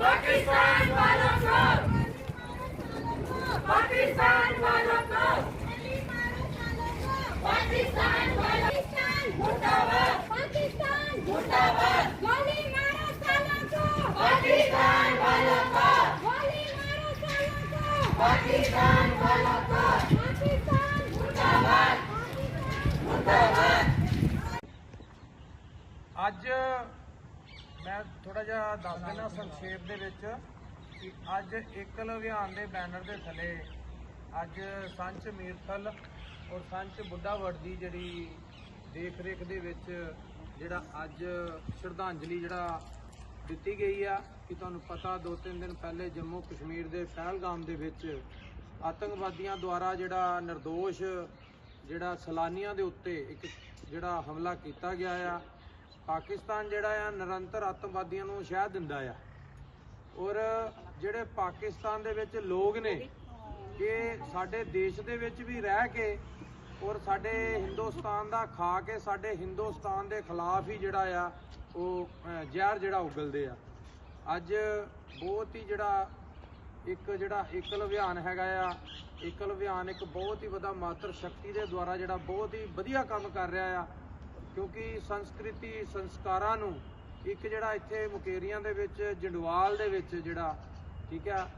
पाकिस्तान वालों को पाकिस्तान वालों को पाकिस्तान वालों पाकिस्तान मुर्दाबाद पाकिस्तान मुर्दाबाद गोली मारो सालों को पाकिस्तान वालों को गोली मारो सालों को पाकिस्तान वालों को पाकिस्तान मुर्दाबाद मुर्दाबाद आज ਮੈਂ ਥੋੜਾ ਜਿਹਾ ਦੱਸ ਦਿੰਦਾ ਸੰਖੇਪ ਦੇ ਵਿੱਚ ਕਿ ਅੱਜ ਏਕਲ ਅਭਿਆਨ ਦੇ ਬੈਨਰ ਦੇ ਥੱਲੇ ਅੱਜ ਸੰਚ ਮੀਰਥਲ ਔਰ ਸੰਚ ਬੁੱਢਾਵੜ ਦੀ ਜਿਹੜੀ ਦੇਖ ਰੇਖ ਦੇ ਵਿੱਚ ਜਿਹੜਾ ਅੱਜ ਸ਼ਰਧਾਂਜਲੀ ਜਿਹੜਾ ਦਿੱਤੀ ਗਈ ਆ ਕਿ ਤੁਹਾਨੂੰ ਪਤਾ ਦੋ ਤਿੰਨ ਦਿਨ ਪਹਿਲੇ ਜੰਮੂ ਕਸ਼ਮੀਰ ਦੇ ਪਹਿਲਗਾਮ ਦੇ ਵਿੱਚ ਆਤੰਕਵਾਦੀਆਂ ਦੁਆਰਾ ਜਿਹੜਾ નિર્ਦੋਸ਼ ਜਿਹੜਾ ਸੈਲਾਨੀਆਂ ਦੇ ਉੱਤੇ ਇੱਕ ਜਿਹੜਾ ਹਮਲਾ ਕੀਤਾ ਗਿਆ ਆ। ਪਾਕਿਸਤਾਨ ਜਿਹੜਾ ਆ ਨਿਰੰਤਰ ਅੱਤਵਾਦੀਆਂ ਨੂੰ ਸ਼ਹਿ ਦਿੰਦਾ ਆ। ਔਰ ਜਿਹੜੇ ਪਾਕਿਸਤਾਨ ਦੇ ਵਿੱਚ ਲੋਕ ਨੇ ਇਹ ਸਾਡੇ ਦੇਸ਼ ਦੇ ਵਿੱਚ ਵੀ ਰਹਿ ਕੇ ਔਰ ਸਾਡੇ ਹਿੰਦੁਸਤਾਨ ਦਾ ਖਾ ਕੇ ਸਾਡੇ ਹਿੰਦੁਸਤਾਨ ਦੇ ਖਿਲਾਫ ਹੀ ਜਿਹੜਾ ਆ, ਉਹ ਜ਼ਹਿਰ ਜਿਹੜਾ ਉਗਲਦੇ ਆ। ਅੱਜ ਬਹੁਤ ਹੀ ਜਿਹੜਾ ਇੱਕ ਜਿਹੜਾ ਏਕਲ ਅਭਿਆਨ ਹੈਗਾ ਆ ਏਕਲ ਅਭਿਆਨ ਇੱਕ ਬਹੁਤ ਹੀ ਵੱਡਾ ਮਾਤਰ ਸ਼ਕਤੀ ਦੇ ਦੁਆਰਾ ਜਿਹੜਾ ਬਹੁਤ ਹੀ ਵਧੀਆ ਕੰਮ ਕਰ ਰਿਹਾ ਆ। ਕਿਉਂਕਿ ਸੰਸਕ੍ਰਿਤੀ ਸੰਸਕਾਰਾਂ ਨੂੰ ਇੱਕ ਜਿਹੜਾ ਇੱਥੇ ਮੁਕੇਰੀਆਂ ਦੇ ਵਿੱਚ, ਜੰਡਵਾਲ ਦੇ ਵਿੱਚ ਜਿਹੜਾ, ਠੀਕ ਆ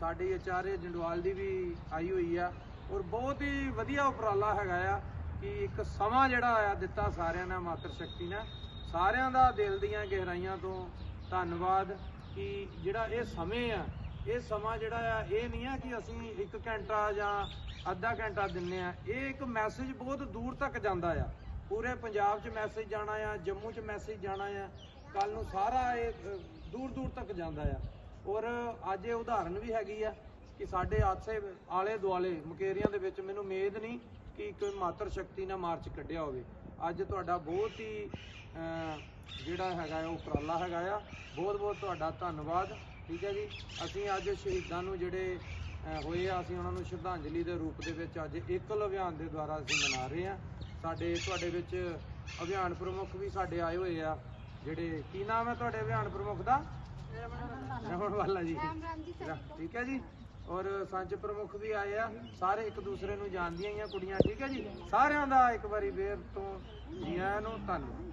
ਸਾਡੀ ਆਚਾර්य ਜੰਡਵਾਲ ਦੀ ਵੀ ਆਈ ਹੋਈ ਆ ਔਰ ਬਹੁਤ ਹੀ ਵਧੀਆ ਉਪਰਾਲਾ ਹੈਗਾ ਆ ਕਿ ਇੱਕ ਸਮਾਂ ਜਿਹੜਾ ਆ ਦਿੱਤਾ ਸਾਰਿਆਂ ਨੇ, ਮਾਤਰ ਸ਼ਕਤੀ ਨੇ। ਸਾਰਿਆਂ ਦਾ ਦਿਲ ਦੀਆਂ ਗਹਿਰਾਈਆਂ ਤੋਂ ਧੰਨਵਾਦ ਕਿ ਜਿਹੜਾ ਇਹ ਸਮੇਂ ਆ, ਇਹ ਸਮਾਂ ਜਿਹੜਾ ਆ, ਇਹ ਨਹੀਂ ਆ ਕਿ ਅਸੀਂ 1 ਘੰਟਾ ਜਾਂ ਅੱਧਾ ਘੰਟਾ ਦਿੰਨੇ ਆ। ਇਹ ਇੱਕ ਮੈਸੇਜ ਬਹੁਤ ਦੂਰ ਤੱਕ ਜਾਂਦਾ ਆ। ਪੂਰੇ ਪੰਜਾਬ 'ਚ ਮੈਸੇਜ ਜਾਣਾ ਆ, ਜੰਮੂ 'ਚ ਮੈਸੇਜ ਜਾਣਾ ਆ ਕੱਲ ਨੂੰ ਸਾਰਾ ਇਹ ਦੂਰ ਦੂਰ ਤੱਕ ਜਾਂਦਾ ਆ। ਔਰ ਅੱਜ ਇਹ ਉਦਾਹਰਨ ਵੀ ਹੈਗੀ ਆ ਕਿ ਸਾਡੇ ਆਸੇ ਆਲੇ ਦੁਆਲੇ ਮਕੇਰੀਆਂ ਦੇ ਵਿੱਚ ਮੈਨੂੰ ਮੇਦ ਨਹੀਂ ਕਿ ਕੋਈ ਮਾਤਰ ਸ਼ਕਤੀ ਨਾਲ ਮਾਰਚ ਕੱਢਿਆ ਹੋਵੇ। ਅੱਜ ਤੁਹਾਡਾ ਬਹੁਤ ਹੀ ਜਿਹੜਾ ਹੈਗਾ ਆ ਉਹ ਉਪਰਾਲਾ ਹੈਗਾ ਆ। ਬਹੁਤ ਬਹੁਤ ਤੁਹਾਡਾ ਧੰਨਵਾਦ, ਠੀਕ ਹੈ ਜੀ। ਅਸੀਂ ਅੱਜ ਸ਼ਹੀਦਾਂ ਨੂੰ ਜਿਹੜੇ ਹੋਏ ਆ, ਅਸੀਂ ਉਹਨਾਂ ਨੂੰ ਸ਼ਰਧਾਂਜਲੀ ਦੇ ਰੂਪ ਦੇ ਵਿੱਚ ਅੱਜ ਏਕਲ ਅਭਿਆਨ ਦੇ ਦੁਆਰਾ ਅਸੀਂ ਮਨਾ ਰਹੇ ਆ। ਸਾਡੇ ਤੁਹਾਡੇ ਵਿੱਚ ਅਭਿਆਨ ਪ੍ਰਮੁੱਖ ਵੀ ਸਾਡੇ ਆਏ ਹੋਏ ਆ। ਜਿਹੜੇ ਕੀ ਨਾਮ ਹੈ ਤੁਹਾਡੇ ਅਭਿਆਨ ਪ੍ਰਮੁੱਖ ਦਾ? ਰਮਣ ਵਾਲਾ ਜੀ। ਠੀਕ ਹੈ ਜੀ। ਔਰ ਸੰਚ ਪ੍ਰਮੁੱਖ ਵੀ ਆਏ ਆ। ਸਾਰੇ ਇੱਕ ਦੂਸਰੇ ਨੂੰ ਜਾਣਦੀਆਂ ਹੀ ਆ ਕੁੜੀਆਂ। ਠੀਕ ਹੈ ਜੀ। ਸਾਰਿਆਂ ਦਾ ਇੱਕ ਵਾਰੀ ਫੇਰ ਤੋਂ ਜੀ ਆਇਆਂ ਨੂੰ ਧੰਨਵਾਦ।